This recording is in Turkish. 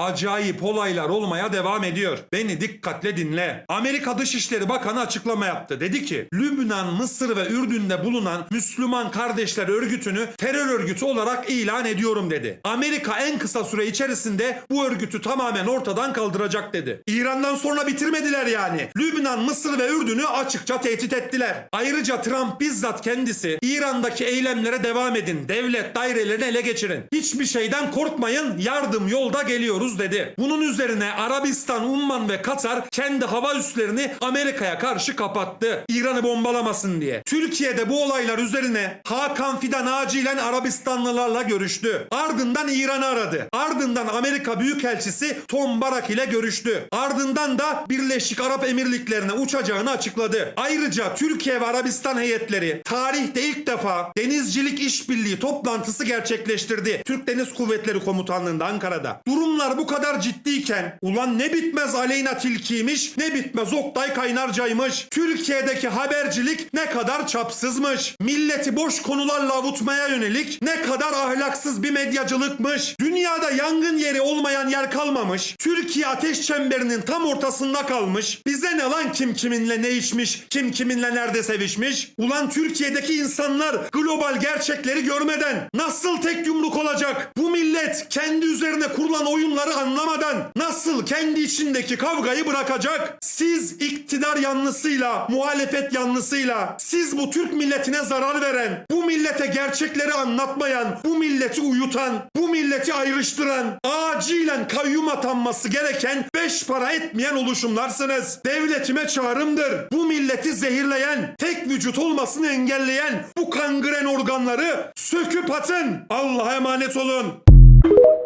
acayip olaylar olmaya devam ediyor. Beni dikkatle dinle. Amerika Dışişleri Bakanı açıklama yaptı. Dedi ki Lübnan, Mısır ve Ürdün'de bulunan Müslüman Kardeşler Örgütü'nü terör örgütü olarak ilan ediyorum dedi. Amerika en kısa süre içerisinde bu örgütü tamamen ortadan kaldıracak dedi. İran'dan sonra bitirmediler yani. Lübnan, Mısır ve Ürdün'ü açıkça tehdit ettiler. Ayrıca Trump bizzat kendisi İran'daki eylemlere devam edin. Devlet dairelerini ele geçirin. Hiçbir şeyden korkmayın. Yardım yolda geliyoruz dedi. Bunun üzerine Arabistan, Umman ve Katar kendi hava üslerini Amerika'ya karşı kapattı. İran'ı bombalamasın diye. Türkiye'de bu olaylar üzerine Hakan Fidan acilen Arabistanlılarla görüştü. Ardından İran'ı aradı. Ardından Amerika Büyükelçisi Tom Barak ile görüştü. Ardından da Birleşik Arap Emirlikleri'ne uçacağını açıkladı. Ayrıca Türkiye ve Arabistan heyetleri tarihte ilk defa denizcilik işbirliği toplantısı gerçekleştirdi. Türk Deniz Kuvvetleri Komutanlığı'nda Ankara'da. Durumlar bu kadar ciddiyken ulan ne bitmez Aleyna Tilki'ymiş ne bitmez Oktay Kaynarca'ymış. Türkiye'deki habercilik ne kadar çapsızmış. Milleti boş konularla avutmaya yönelik ne kadar ahlaksız bir medyacılıkmış. Dünyada yangın yeri olmayan yer kalmamış. Türkiye ateş çemberinin tam ortasında kalmış. Bize ne lan kim kiminle ne içmiş, kim kiminle nerede sevişmiş? Ulan Türkiye'deki insanlar global gerçekleri görmeden nasıl tek yumruk olacak? Bu millet kendi üzerine kurulan oyunları anlamadan nasıl kendi içindeki kavgayı bırakacak? Siz iktidar yanlısıyla, muhalefet yanlısıyla, siz bu Türk milletine zarar veren, bu millete gerçekleri anlatmayan, bu milleti uyutan, bu milleti ayrıştıran, acilen kayyum atanması gereken beş para etmeyen oluşumlarsınız. Devletime çağrımdır. Bu milleti zehirleyen, tek vücut olmasını engelleyen bu kangren organları söküp atın. Allah'a emanet olun. you.